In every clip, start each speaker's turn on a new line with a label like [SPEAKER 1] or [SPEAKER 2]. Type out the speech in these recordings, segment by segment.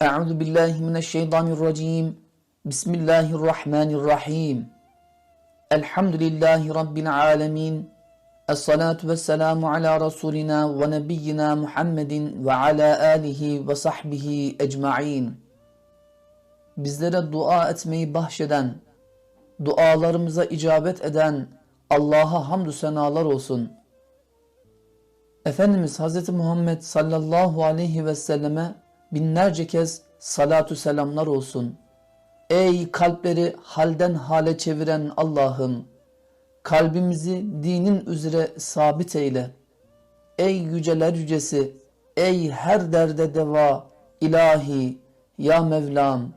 [SPEAKER 1] Euzu billahi mineşşeytanirracim. Bismillahirrahmanirrahim. Elhamdülillahi rabbil alamin. Essalatu vesselamu ala rasulina ve nebiyyina Muhammedin ve ala alihi ve sahbihi ecmaîn. Bizlere dua etmeyi bahşeden, dualarımıza icabet eden Allah'a hamdü senalar olsun. Efendimiz Hazreti Muhammed sallallahu aleyhi ve selleme binlerce kez salatu selamlar olsun. Ey kalpleri halden hale çeviren Allah'ım! Kalbimizi dinin üzere sabit eyle. Ey yüceler yücesi, ey her derde deva, ilahi, ya Mevlam,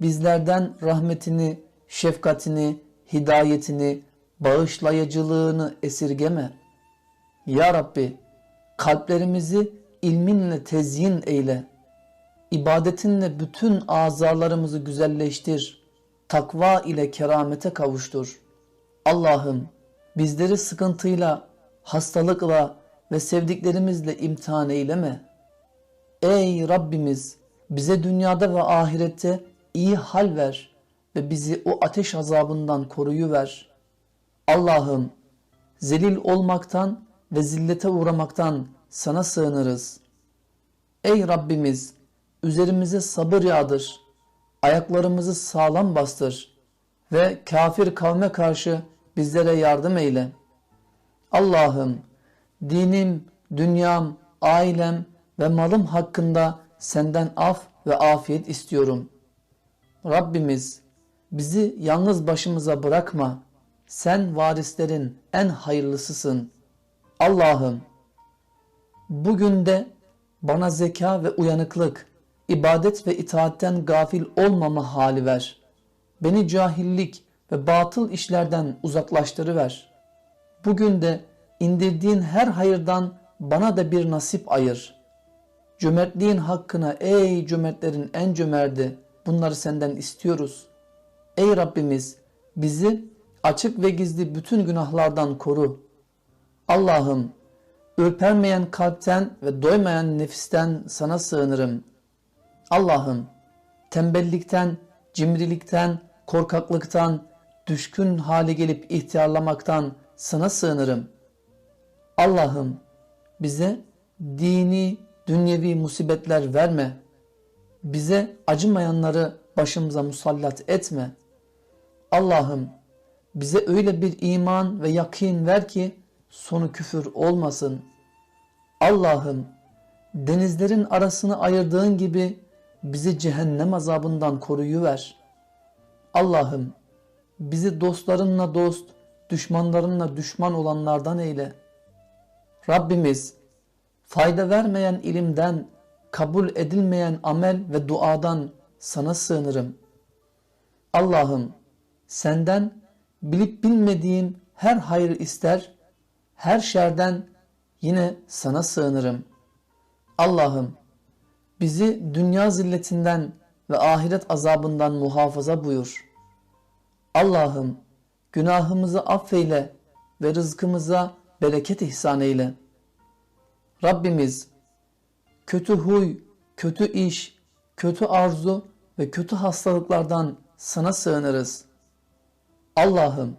[SPEAKER 1] bizlerden rahmetini, şefkatini, hidayetini, bağışlayıcılığını esirgeme. Ya Rabbi, kalplerimizi ilminle tezyin eyle. İbadetinle bütün azalarımızı güzelleştir. Takva ile keramete kavuştur. Allah'ım bizleri sıkıntıyla, hastalıkla ve sevdiklerimizle imtihan eyleme. Ey Rabbimiz bize dünyada ve ahirette iyi hal ver ve bizi o ateş azabından koruyuver. Allah'ım zelil olmaktan ve zillete uğramaktan sana sığınırız. Ey Rabbimiz üzerimize sabır yağdır, ayaklarımızı sağlam bastır ve kafir kavme karşı bizlere yardım eyle. Allah'ım dinim, dünyam, ailem ve malım hakkında senden af ve afiyet istiyorum. Rabbimiz bizi yalnız başımıza bırakma. Sen varislerin en hayırlısısın. Allah'ım bugün de bana zeka ve uyanıklık, ibadet ve itaatten gafil olmama hali ver. Beni cahillik ve batıl işlerden uzaklaştırıver. Bugün de indirdiğin her hayırdan bana da bir nasip ayır. Cömertliğin hakkına ey cömertlerin en cömerdi bunları senden istiyoruz. Ey Rabbimiz bizi açık ve gizli bütün günahlardan koru. Allah'ım ürpermeyen kalpten ve doymayan nefisten sana sığınırım. Allah'ım tembellikten, cimrilikten, korkaklıktan, düşkün hale gelip ihtiyarlamaktan sana sığınırım. Allah'ım bize dini, dünyevi musibetler verme. Bize acımayanları başımıza musallat etme. Allah'ım bize öyle bir iman ve yakin ver ki sonu küfür olmasın. Allah'ım denizlerin arasını ayırdığın gibi bizi cehennem azabından koruyuver. Allah'ım bizi dostlarınla dost, düşmanlarınla düşman olanlardan eyle. Rabbimiz fayda vermeyen ilimden, kabul edilmeyen amel ve duadan sana sığınırım. Allah'ım senden bilip bilmediğim her hayır ister, her şerden yine sana sığınırım. Allah'ım bizi dünya zilletinden ve ahiret azabından muhafaza buyur. Allah'ım günahımızı affeyle ve rızkımıza bereket ihsan eyle. Rabbimiz kötü huy, kötü iş, kötü arzu ve kötü hastalıklardan sana sığınırız. Allah'ım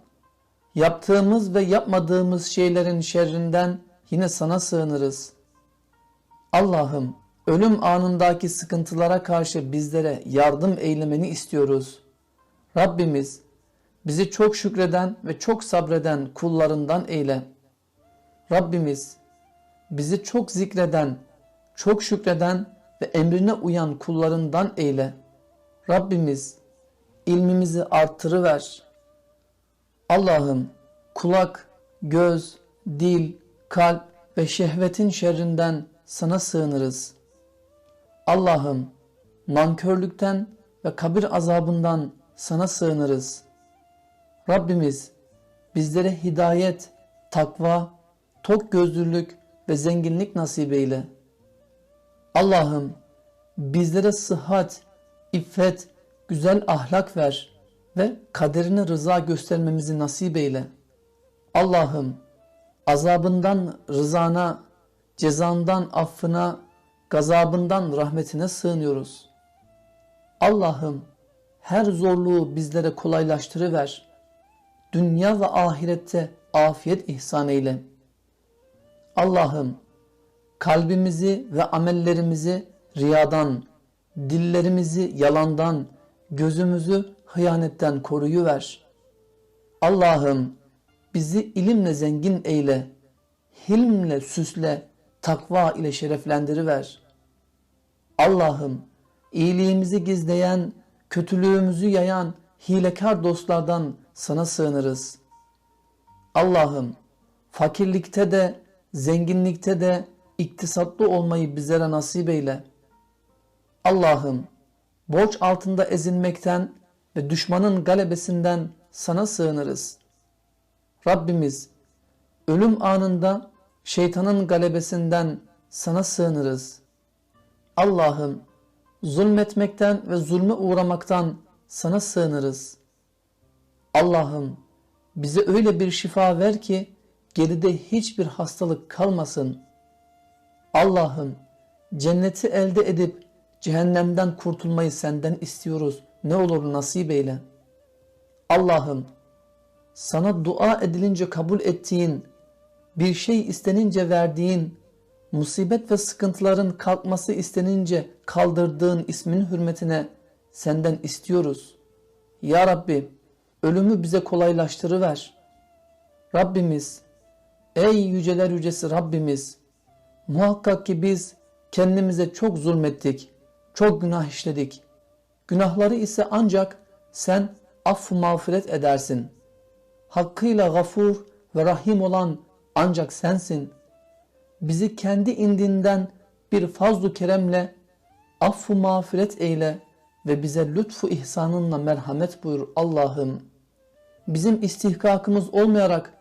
[SPEAKER 1] yaptığımız ve yapmadığımız şeylerin şerrinden yine sana sığınırız. Allah'ım ölüm anındaki sıkıntılara karşı bizlere yardım eylemeni istiyoruz. Rabbimiz bizi çok şükreden ve çok sabreden kullarından eyle. Rabbimiz bizi çok zikreden, çok şükreden ve emrine uyan kullarından eyle. Rabbimiz ilmimizi artırıver. Allah'ım kulak, göz, dil, kalp ve şehvetin şerrinden sana sığınırız. Allah'ım nankörlükten ve kabir azabından sana sığınırız. Rabbimiz bizlere hidayet, takva, tok gözlülük ve zenginlik nasip eyle. Allah'ım bizlere sıhhat, iffet, güzel ahlak ver ve kaderine rıza göstermemizi nasip eyle. Allah'ım azabından rızana, cezandan affına, gazabından rahmetine sığınıyoruz. Allah'ım her zorluğu bizlere kolaylaştırıver. Dünya ve ahirette afiyet ihsan eyle. Allah'ım kalbimizi ve amellerimizi riyadan, dillerimizi yalandan, gözümüzü hıyanetten koruyuver. Allah'ım bizi ilimle zengin eyle, hilmle süsle, takva ile şereflendiriver. Allah'ım iyiliğimizi gizleyen, kötülüğümüzü yayan hilekar dostlardan sana sığınırız. Allah'ım fakirlikte de, zenginlikte de iktisatlı olmayı bizlere nasip eyle. Allah'ım borç altında ezilmekten ve düşmanın galebesinden sana sığınırız. Rabbimiz ölüm anında şeytanın galebesinden sana sığınırız. Allah'ım zulmetmekten ve zulme uğramaktan sana sığınırız. Allah'ım bize öyle bir şifa ver ki geride hiçbir hastalık kalmasın. Allah'ım cenneti elde edip cehennemden kurtulmayı senden istiyoruz. Ne olur nasip eyle. Allah'ım sana dua edilince kabul ettiğin, bir şey istenince verdiğin, musibet ve sıkıntıların kalkması istenince kaldırdığın ismin hürmetine senden istiyoruz. Ya Rabbi, ölümü bize kolaylaştırıver. Rabbimiz, ey yüceler yücesi Rabbimiz, muhakkak ki biz kendimize çok zulmettik, çok günah işledik. Günahları ise ancak sen affı mağfiret edersin. Hakkıyla gafur ve rahim olan ancak sensin. Bizi kendi indinden bir fazlu keremle affı mağfiret eyle ve bize lütfu ihsanınla merhamet buyur Allah'ım. Bizim istihkakımız olmayarak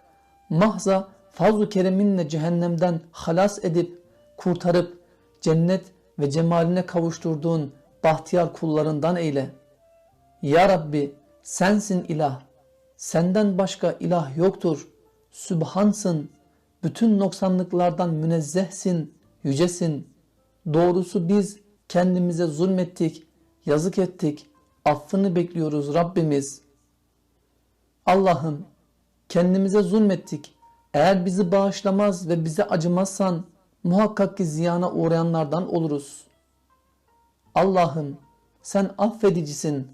[SPEAKER 1] mahza fazlu kereminle cehennemden halas edip kurtarıp cennet ve cemaline kavuşturduğun bahtiyar kullarından eyle. Ya Rabbi sensin ilah. Senden başka ilah yoktur. Sübhansın. Bütün noksanlıklardan münezzehsin, yücesin. Doğrusu biz kendimize zulmettik, yazık ettik. Affını bekliyoruz Rabbimiz. Allah'ım kendimize zulmettik. Eğer bizi bağışlamaz ve bize acımazsan muhakkak ki ziyana uğrayanlardan oluruz. Allah'ım sen affedicisin,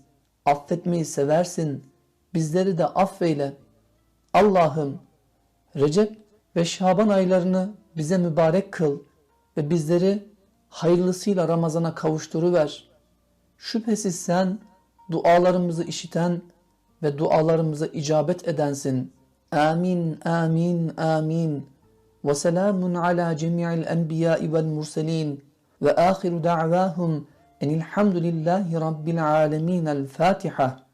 [SPEAKER 1] affetmeyi seversin, bizleri de affeyle. Allah'ım Recep ve Şaban aylarını bize mübarek kıl ve bizleri hayırlısıyla Ramazan'a kavuşturuver. Şüphesiz sen dualarımızı işiten ve dualarımıza icabet edensin. Amin, amin, amin. Ve selamun ala cemi'il enbiya'i vel murselin. Ve ahiru da'vahum enilhamdülillahi rabbil alemin. El Fatiha.